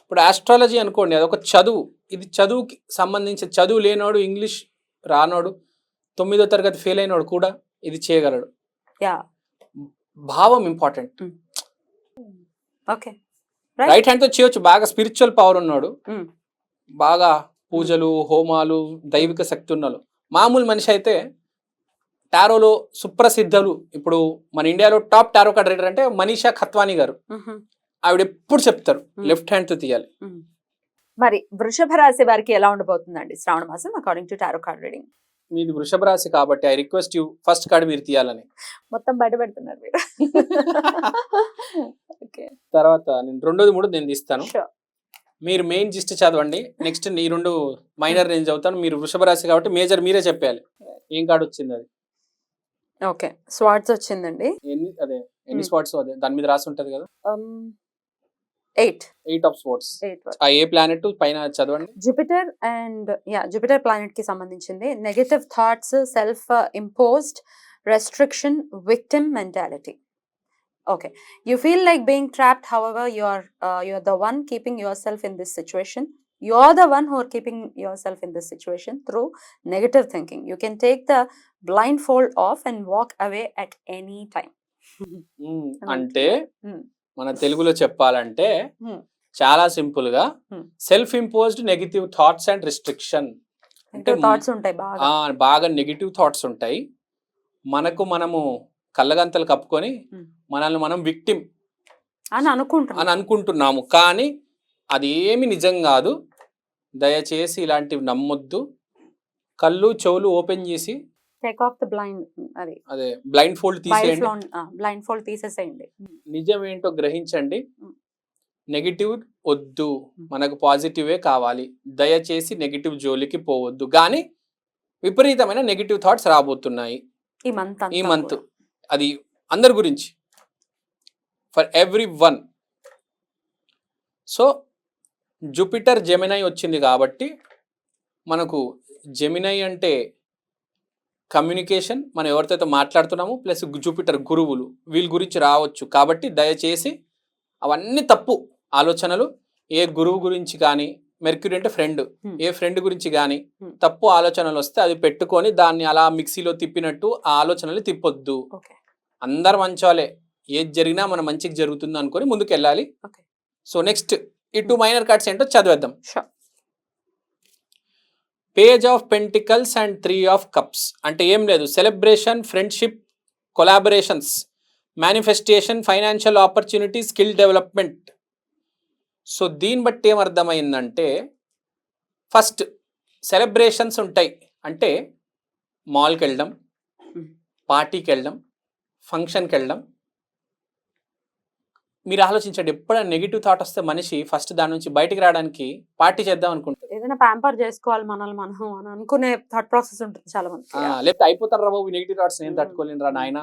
ఇప్పుడు ఆస్ట్రాలజీ అనుకోండి అదొక చదువు. ఇది చదువుకి సంబంధించి చదువు లేనోడు ఇంగ్లీష్ రానోడు తొమ్మిదో తరగతి ఫెయిల్ అయినోడు కూడా ఇది చేయగలడు. భావం ఇంపార్టెంట్ ఓకే. రైట్ హ్యాండ్తో చేయొచ్చు. బాగా స్పిరిచువల్ పవర్ ఉన్నాడు. బాగా పూజలు హోమాలు దైవిక శక్తి ఉన్నాడు మామూలు మనిషి అయితే టారోలో సుప్రసిద్ధులు. ఇప్పుడు మన ఇండియాలో టాప్ టారో కార్డ్ రీడర్ అంటే మనీషా ఖత్వానీ గారు. ఆవిడ ఎప్పుడు చెప్తారు. లెఫ్ట్ హ్యాండ్తో తీయాలి మరి వృషభ రాశి వారికి ఎలా ఉండబోతుందండి? శ్రావణ మాసం according to tarot card reading మీది వృషభ రాశి కాబట్టి I request you first card మీరు తీయాలని. మొత్తం బయట పెడుతున్నారు మీరు. ఓకే. తర్వాత నేను రెండోది మూడు నేను తీస్తాను. మీరు మెయిన్ జిస్ట్ చదవండి. నెక్స్ట్ ఈ రెండు మైనర్ నేను చదువుతాను మీరు వృషభ రాశి కాబట్టి మేజర్ మీరే చెప్పాలి. ఏం కార్డ్ వచ్చింది అది? ఓకే. స్వాట్స్ వచ్చిందండి. ఎన్ని అదే ఎన్ని. స్పాట్స్ అదే? దాని మీద రాసి ఉంటది కదా. Eight eight of sports eight ఆ ఏ ప్లానెట్ పైన చదవండి? జూపిటర్ అండ్ యా జూపిటర్ ప్లానెట్కి సంబంధించింది. Negative thoughts self imposed restriction victim mentality okay you feel like being trapped however you are you are the one keeping yourself in this situation you're the one who are keeping yourself in this situation through negative thinking. You can take the blindfold off and walk away at any time. Um, Right. అంటే ఉమ్. మన తెలుగులో చెప్పాలంటే. చాలా సింపుల్గా. Self imposed negative thoughts and restriction అంటే thoughts ఉంటాయి బాగా. నెగిటివ్ థాట్స్ ఉంటాయి. మనకు మనము కళ్ళగంతలు కప్పుకొని. మనల్ని మనం విక్టిమ్ అని అనుకుంటున్నాను అని అనుకుంటున్నాము. కానీ అది ఏమి నిజం కాదు. దయచేసి ఇలాంటివి నమ్మొద్దు. కళ్ళు చెవులు ఓపెన్ చేసి టేక్ ఆఫ్ ద బ్లైండ్ అది. అదే బ్లైండ్ ఫోల్డ్ తీసేయండి. బ్లైండ్ ఫోల్డ్ తీసేసేయండి. నిజం ఏంటో గ్రహించండి. నెగిటివ్ వద్దు. మనకు పాజిటివే కావాలి. దయచేసి నెగిటివ్ జోలికి పోవద్దు. కానీ విపరీతమైన నెగిటివ్ థాట్స్ రాబోతున్నాయి. ఈ మంత్ ఈ మంత్. అది అందరి గురించి. For everyone. So Jupiter Gemini వచ్చింది కాబట్టి మనకు జెమినై అంటే కమ్యూనికేషన్ మనం ఎవరితో అయితే మాట్లాడుతున్నామో ప్లస్ జూపిటర్ గురువులు వీళ్ళ గురించి రావచ్చు. కాబట్టి దయచేసి అవన్నీ తప్పు ఆలోచనలు. ఏ గురువు గురించి కానీ మెర్క్యూరీ అంటే ఫ్రెండ్. ఏ ఫ్రెండ్ గురించి కానీ. తప్పు ఆలోచనలు వస్తే అది పెట్టుకొని దాన్ని అలా మిక్సీలో తిప్పినట్టు ఆ ఆలోచనలు తిప్పొద్దు. అందరు మంచోలే. ఏది జరిగినా మన మంచికి జరుగుతుంది అనుకొని ముందుకు వెళ్ళాలి సో నెక్స్ట్ ఈ టూ మైనర్ కార్డ్స్ ఏంటో చదివేద్దాం. Page of pentacles and three of cups అంటే ఏం లేదు. Celebration friendship collaborations manifestation financial opportunity skill development so దీన్ని బట్టి ఏమర్థమైందంటే ఫస్ట్ సెలబ్రేషన్స్ ఉంటాయి. అంటే మాల్కి వెళ్ళడం Hmm. పార్టీకి వెళ్ళడం ఫంక్షన్కి వెళ్ళడం మీరు ఆలోచించండి. ఎప్పుడైనా నెగిటివ్ థాట్ వస్తే మనిషి ఫస్ట్ దాని నుంచి బయటికి రావడానికి పార్టీ చేద్దాం అనుకుంటారు ఏదైనా ప్యాంపర్ చేసుకోవాలి మనల్ని మనం అని అనుకునే థాట్ ప్రాసెస్ ఉంటుంది చాలా మంది లేకపోతే అయిపోతారు రా బాబు నెగిటివ్ థాట్స్ నేను. తట్టుకోలేను రా నాయన.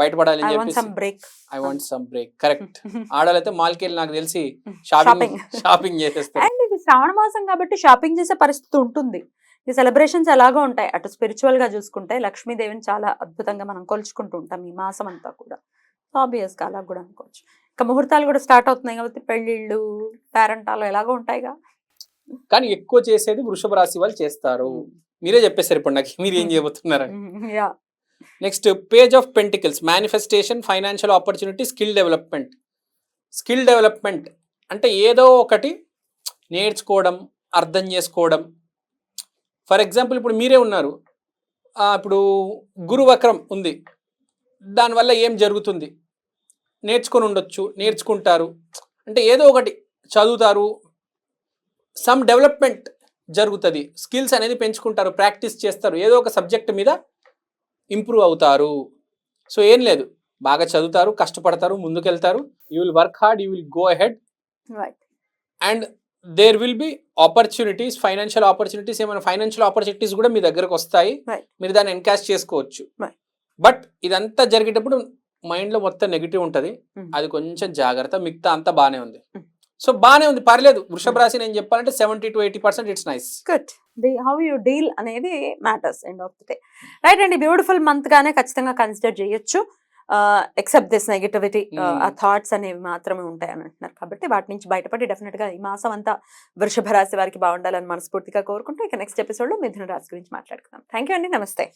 బయటపడాలి ఐ అని వాంట్ చెప్పేసి. Some break I want some break correct ఆడాలైతే మాల్కి వెళ్ళి నాకు తెలిసి షాపింగ్ షాపింగ్ చేసేస్తారు. అండ్ ఇది శ్రావణ మాసం కాబట్టి షాపింగ్ చేసే పరిస్థితి ఉంటుంది. ఈ సెలబ్రేషన్స్ ఎలాగో ఉంటాయి. అటు స్పిరిచువల్గా చూసుకుంటే లక్ష్మీదేవిని చాలా అద్భుతంగా మనం కొలుచుకుంటూ ఉంటాం ఈ మాసం అంతా కూడా. ఆబ్వియస్గా అలా కూడా అనుకోవచ్చు. ఇంకా ముహూర్తాలు కూడా స్టార్ట్ అవుతున్నాయి కాబట్టి పెళ్ళిళ్ళు పేరెంటాలు ఎలాగో ఉంటాయిగా. కానీ ఎక్కువ చేసేది వృషభ రాశి వాళ్ళు చేస్తారు. మీరే చెప్పేశారు ఇప్పుడు నాకు మీరు ఏం చేయబోతున్నారని yeah. Next page of pentacles manifestation financial opportunity skill development skill development అంటే ఏదో ఒకటి నేర్చుకోవడం అర్థం చేసుకోవడం. ఫర్ ఎగ్జాంపుల్ ఇప్పుడు మీరే ఉన్నారు. ఇప్పుడు గురువక్రం ఉంది. దానివల్ల ఏం జరుగుతుంది? నేర్చుకొని ఉండొచ్చు నేర్చుకుంటారు. అంటే ఏదో ఒకటి చదువుతారు. సమ్ డెవలప్మెంట్ జరుగుతుంది. స్కిల్స్ అనేది పెంచుకుంటారు ప్రాక్టీస్ చేస్తారు. ఏదో ఒక సబ్జెక్ట్ మీద ఇంప్రూవ్ అవుతారు. సో ఏం లేదు. బాగా చదువుతారు కష్టపడతారు ముందుకెళ్తారు. You will work hard you will go ahead and there will be opportunities financial opportunities ఏమైనా ఫైనాన్షియల్ ఆపర్చునిటీస్ కూడా మీ దగ్గరకు వస్తాయి. మీరు దాన్ని ఎన్కాష్ చేసుకోవచ్చు. బట్ ఇదంతా జరిగేటప్పుడు మైండ్లో మొత్తం నెగిటివ్ ఉంటుంది. అది కొంచెం జాగ్రత్త మిగతా అంతా బాగానే ఉంది. సో బాగానే ఉంది. పర్లేదు. వృషభ రాశి నేను చెప్పాలంటే seventy two eighty percent it's nice. Good. The how you deal అనేది matters end of the day. Right అండి. బ్యూటిఫుల్ మంత్ గానే ఖచ్చితంగా కన్సిడర్ చేయొచ్చు. Except this negativity. ఆ థాట్స్ అనేవి మాత్రమే ఉంటాయి అని అంటున్నారు. కాబట్టి వాటి నుంచి బయటపడి డెఫినెట్గా ఈ మాసం అంతా వృషభ రాశి వారికి బాగుండాలని మనస్ఫూర్తిగా కోరుకుంటూ ఇక నెక్స్ట్ ఎపిసోడ్లో మిథున రాశి గురించి మాట్లాడుకుందాం. థ్యాంక్ యూ అండి. నమస్తే.